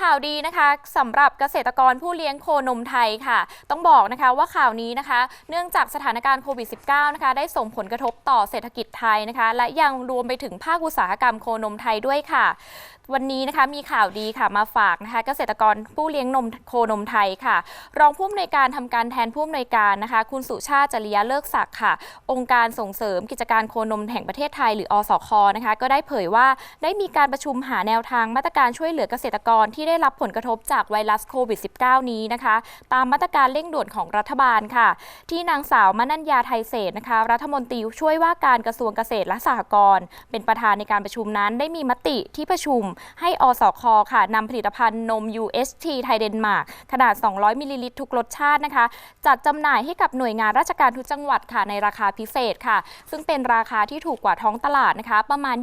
ข่าวดีนะคะสำหรับเกษตรกรผู้เลี้ยงโคนมไทยค่ะ ต้องบอกนะคะว่าข่าวนี้นะคะ เนื่องจากสถานการณ์โควิด -19 นะคะ ได้ส่งผลกระทบต่อเศรษฐกิจไทยนะคะ และยังรวมไปถึงภาคอุตสาหกรรมโคนมไทยด้วยค่ะ วันนี้นะคะมีข่าวดีค่ะมาฝากนะคะ เกษตรกรผู้เลี้ยงนมโคนมไทยค่ะ รองผู้อำนวยการทำการแทนผู้อำนวยการนะคะ คุณสุชาติจริยะเลิกศักดิ์ค่ะ องค์การส่งเสริมกิจการโคนมแห่งประเทศไทย หรืออสคนะคะ ก็ได้เผยว่าได้มีการประชุมหาแนวทางมาตรการช่วยเหลือเกษตรกรที่ได้รับผลกระทบจากไวรัสโควิด -19 นี้นะคะ ตามมาตรการเร่งด่วนของรัฐบาลค่ะ ที่นางสาวมนัญญาไทยเศษนะคะ รัฐมนตรีช่วยว่าการกระทรวงเกษตรและสหกรณ์เป็นประธานในการประชุมนั้นได้มีมติที่ประชุม ให้อสคค่ะนำผลิตภัณฑ์นม UHT ไทยเดนมาร์กขนาด 200มิลลิลิตรทุกรสชาตินะคะ จัดจำหน่ายให้กับหน่วยงานราชการทุกจังหวัดค่ะในราคาพิเศษค่ะ ซึ่งเป็นราคาที่ถูกกว่าท้องตลาดนะคะ ประมาณ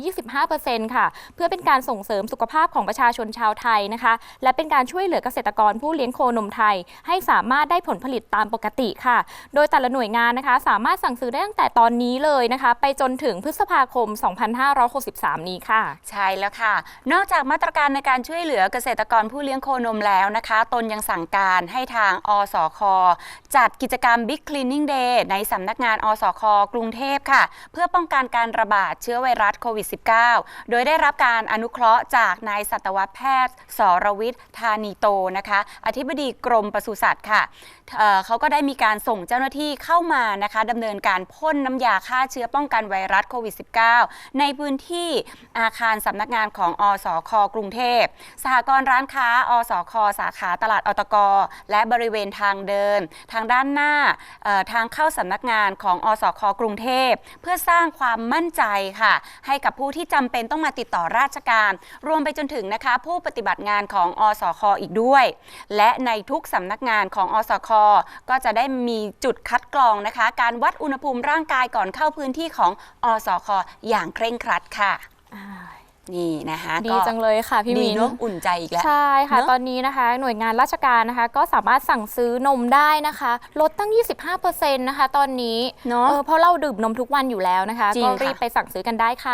25%ค่ะ เพื่อเป็นการส่งเสริมสุขภาพของประชาชนชาวไทยนะคะและเป็นการช่วยเหลือเกษตรกรผู้เลี้ยงโคนมไทย ให้สามารถได้ผลผลิตตามปกติค่ะ โดยแต่ละหน่วยงานนะคะ สามารถสั่งซื้อได้ตั้งแต่ตอนนี้เลยนะคะ ไปจนถึงพฤษภาคม 2563 นี้ค่ะ ใช่แล้วค่ะ นอกจากมาตรการในการช่วยเหลือเกษตรกรผู้เลี้ยงโคนมแล้วนะคะ ตนยังสั่งการให้ทางอสค จัดกิจกรรม Big Cleaning Day ในสำนักงานอสค กรุงเทพค่ะ เพื่อป้องกันการระบาดเชื้อไวรัสโควิด -19 โดยได้รับการอนุเคราะห์จากนายสัตวแพทย์สรวิทย์ธานีโตนะคะอธิบดีกรมปศุสัตว์ค่ะเเขาก็ได้มีการส่งเจ้าหน้าที่เข้ามานะคะดำเนินการพ่นน้ำยาฆ่าเชื้อป้องกันไวรัสโควิด -19 ในพื้นที่อาคารสำนักงานของอสคกรุงเทพสหกรณ์ร้านค้า อสคสาขาตลาดอตกและบริเวณทางเดิน ทางด้านหน้าทางเข้าสำนักงานของอสคกรุงเทพ เพื่อสร้างความมั่นใจค่ะ ให้กับผู้ที่จำเป็นต้องมาติดต่อราชการ รวมไปจนถึงนะคะผู้ปฏิบัติงานของอสคอีกด้วย และในทุกสำนักงานของอสคก็จะได้มีจุดคัดกรองนะคะ การวัดอุณหภูมิร่างกายก่อนเข้าพื้นที่ของอสคอย่างเคร่งครัดค่ะนี่นะคะดีก็จังเลยค่ะพี่ดีมินเนอะอุ่นใจอีกแล้ว ใช่ค่ะเนอะตอนนี้นะคะ หน่วยงานราชการนะคะ ก็สามารถสั่งซื้อนมได้นะคะ ลดตั้ง 25%นะคะ ตอนนี้เนาะเออเพราะเราดื่มนมทุกวันอยู่แล้วนะคะจริงก็ค่ะรีบไปสั่งซื้อกันได้ค่ะ